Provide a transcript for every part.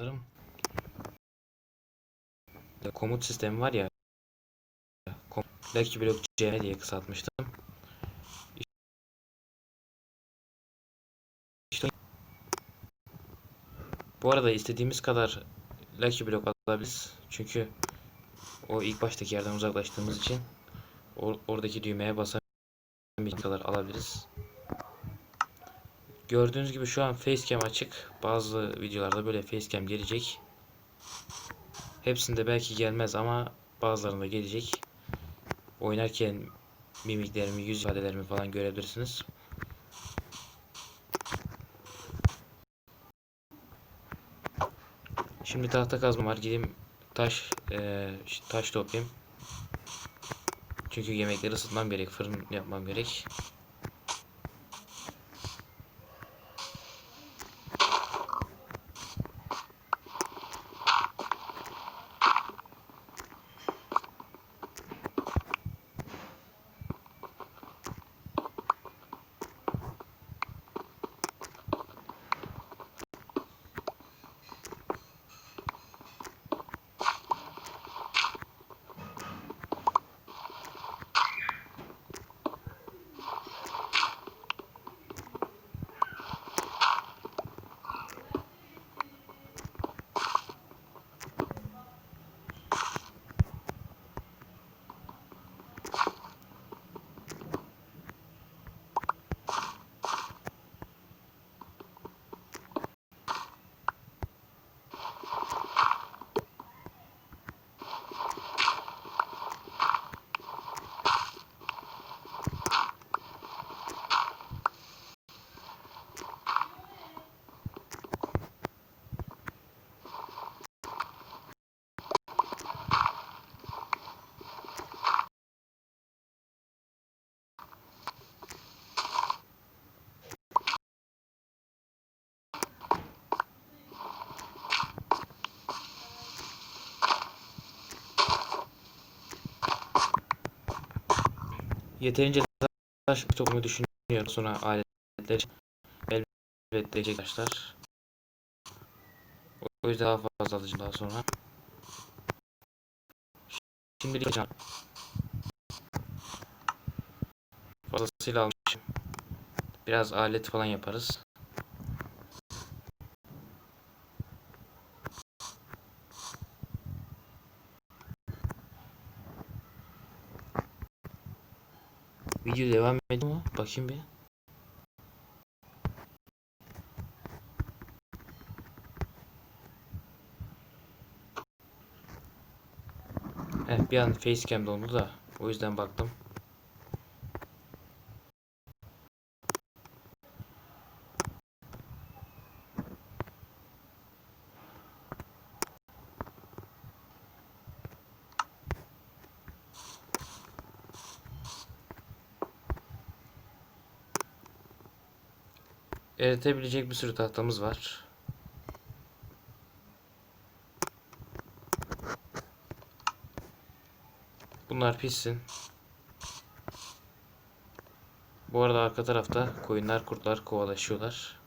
Sanırım. Komut sistemi var ya. Lucky Block CM diye kısaltmıştım. İşte bu arada istediğimiz kadar Lucky Block alabiliriz. Çünkü o ilk baştaki yerden uzaklaştığımız için or- oradaki düğmeye basan bir kadar alabiliriz. Gördüğünüz gibi şu an facecam açık. Bazı videolarda böyle facecam gelecek. Hepsinde belki gelmez ama bazılarında gelecek. Oynarken mimiklerimi, yüz ifadelerimi falan görebilirsiniz. Şimdi tahta kazma var. Gideyim taş eee, taş toplayayım. Çünkü yemekleri ısıtmam gerek, fırın yapmam gerek. Yeterince taş toplamayı düşünüyorum. Sonra aletler için elbette gelecek taşlar. O yüzden daha fazla alacağım daha sonra. Şimdilik alacağım. Fazlasıyla almışım. Biraz alet falan yaparız. Video devam ediyor mu? Bakayım bir. Heh, bir an facecam dondu da o yüzden baktım. Eritebilecek bir sürü tahtamız var. Bunlar pişsin. Bu arada arka tarafta koyunlar kurtlar kovalaşıyorlar.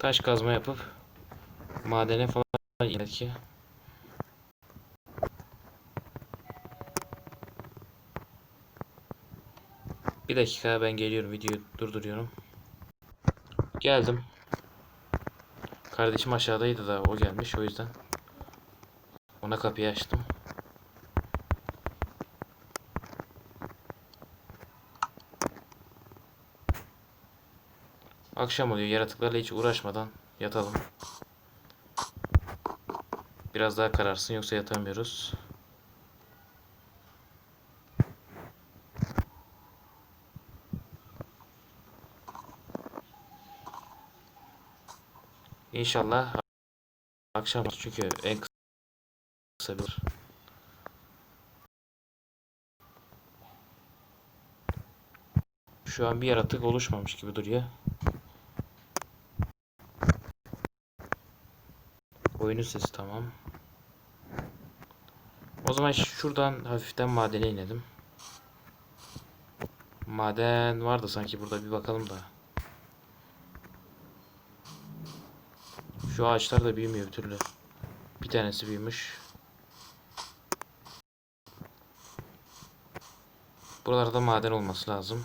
Taş kazma yapıp madene falan belki. Bir dakika ben geliyorum videoyu durduruyorum. Geldim. Kardeşim aşağıdaydı da o gelmiş o yüzden. Ona kapıyı açtım. Akşam oluyor yaratıklarla hiç uğraşmadan yatalım. Biraz daha kararsın yoksa yatamıyoruz. İnşallah akşam çünkü en kısa bir Şu an bir yaratık oluşmamış gibi duruyor. Oyunun sesi tamam. O zaman şuradan hafiften madene inelim. Maden vardı sanki burada bir bakalım da. Şu ağaçlar da büyümüyor bir türlü. Bir tanesi büyümüş. Buralarda maden olması lazım.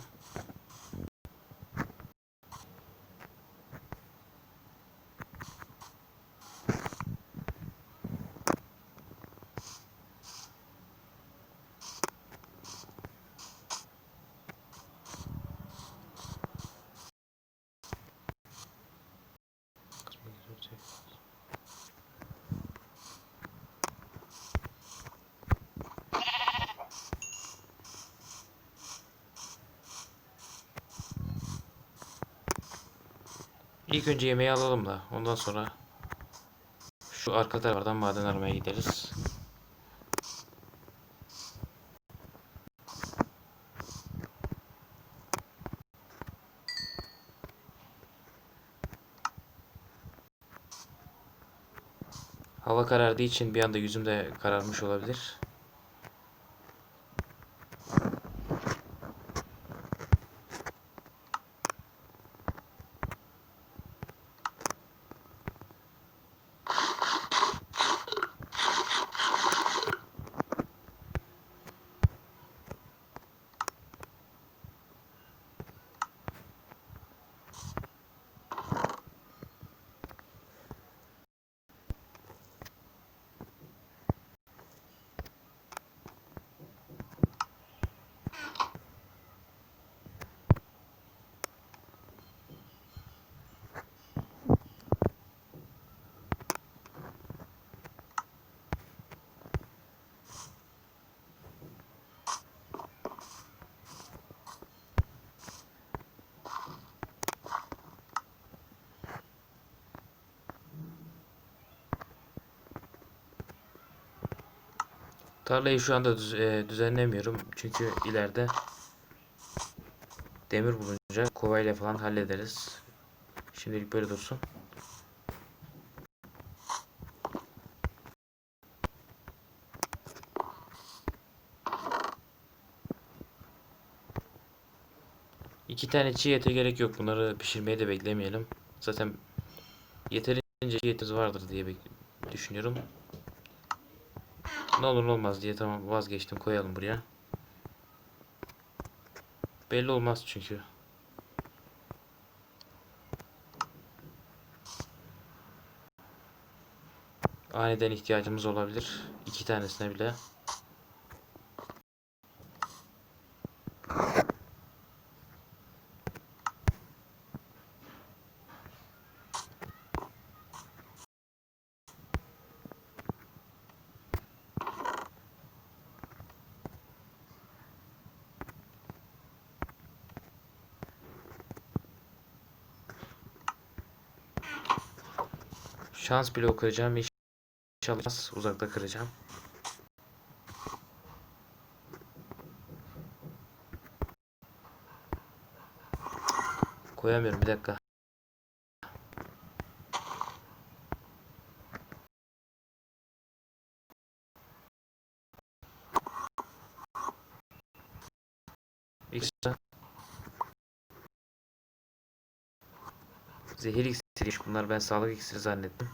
İlk önce yemeği alalım da ondan sonra şu arka taraftan maden aramaya gideriz. Hava karardığı için bir anda yüzüm de kararmış olabilir. Tarlayı şu anda düz- e, düzenlemiyorum çünkü ileride demir bulunca kovayla falan hallederiz. Şimdilik böyle dursun. İki tane çiğ ete gerek yok. Bunları pişirmeye de beklemeyelim. Zaten yeterince çiğ vardır diye düşünüyorum. Ne olur ne olmaz diye tamam vazgeçtim koyalım buraya. Belli olmaz çünkü. Aniden ihtiyacımız olabilir. İki tanesine bile. Şans bloğu kıracağım. İnşallah uzakta kıracağım. Koyamıyorum bir dakika. İksir. Zehir iksiriymiş bunlar ben sağlık iksiri zannettim.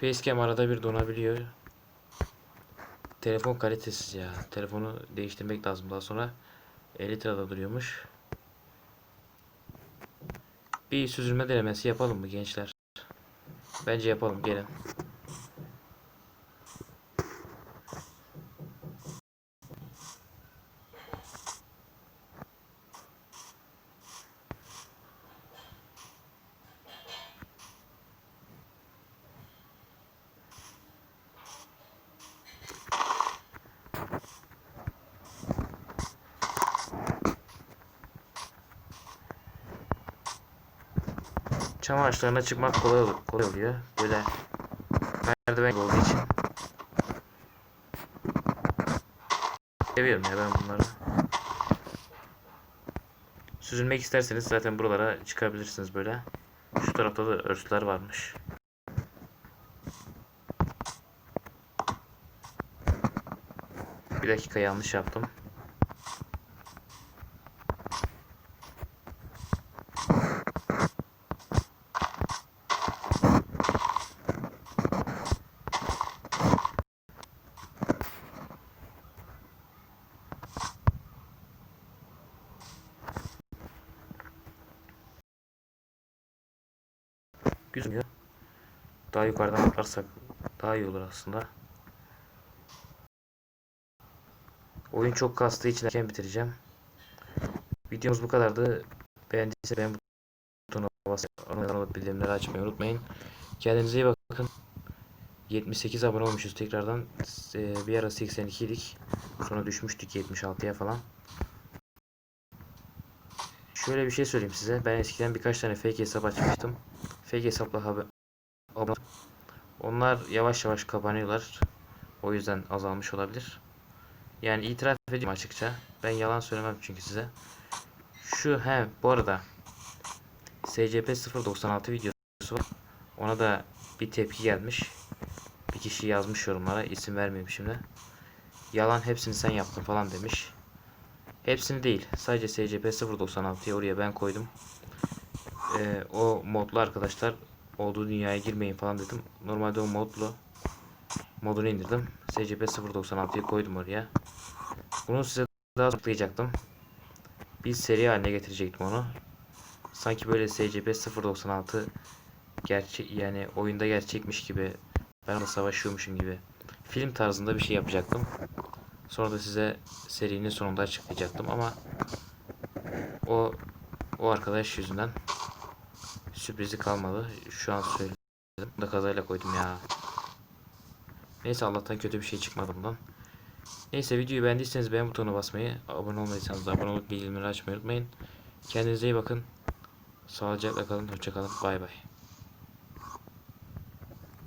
Facecam arada bir donabiliyor. Telefon kalitesiz ya. Telefonu değiştirmek lazım daha sonra. 50 lirada duruyormuş. Bir süzülme denemesi yapalım mı gençler? Bence yapalım gelin. Çam ağaçlarına çıkmak kolay, ol- kolay oluyor. Böyle merdiven olduğu için. Seviyorum ya ben bunları. Süzülmek isterseniz zaten buralara çıkabilirsiniz böyle. Şu tarafta da örtüler varmış. Bir dakika yanlış yaptım. Güzel. Daha yukarıdan atlarsak daha iyi olur aslında. Oyun çok kastığı için erken bitireceğim. Videomuz bu kadardı. Beğendiyseniz beğen butonuna basmayı, olup bildirimleri açmayı unutmayın. Kendinize iyi bakın. 78 abone olmuşuz tekrardan. Ee, bir ara 82 idik. Sonra düşmüştük 76'ya falan. Şöyle bir şey söyleyeyim size. Ben eskiden birkaç tane fake hesap açmıştım. Fake hesapla haber Onlar yavaş yavaş kapanıyorlar. O yüzden azalmış olabilir. Yani itiraf ediyorum açıkça. Ben yalan söylemem çünkü size. Şu he bu arada SCP 096 videosu var. Ona da bir tepki gelmiş. Bir kişi yazmış yorumlara. isim vermeyeyim şimdi. Yalan hepsini sen yaptın falan demiş. Hepsini değil. Sadece SCP 096'yı oraya ben koydum. Ee, o modlu arkadaşlar olduğu dünyaya girmeyin falan dedim. Normalde o modlu modunu indirdim. SCP 096'yı koydum oraya. Bunu size daha açıklayacaktım. Bir seri haline getirecektim onu. Sanki böyle SCP 096 gerçek yani oyunda gerçekmiş gibi ben onunla savaşıyormuşum gibi film tarzında bir şey yapacaktım. Sonra da size serinin sonunda açıklayacaktım ama o o arkadaş yüzünden sürprizi kalmadı. Şu an söyledim. Da kazayla koydum ya. Neyse Allah'tan kötü bir şey çıkmadı bundan. Neyse videoyu beğendiyseniz beğen butonuna basmayı, abone olmadıysanız abone olup bildirimleri açmayı unutmayın. Kendinize iyi bakın. Sağlıcakla kalın. Hoşça kalın. Bay bay.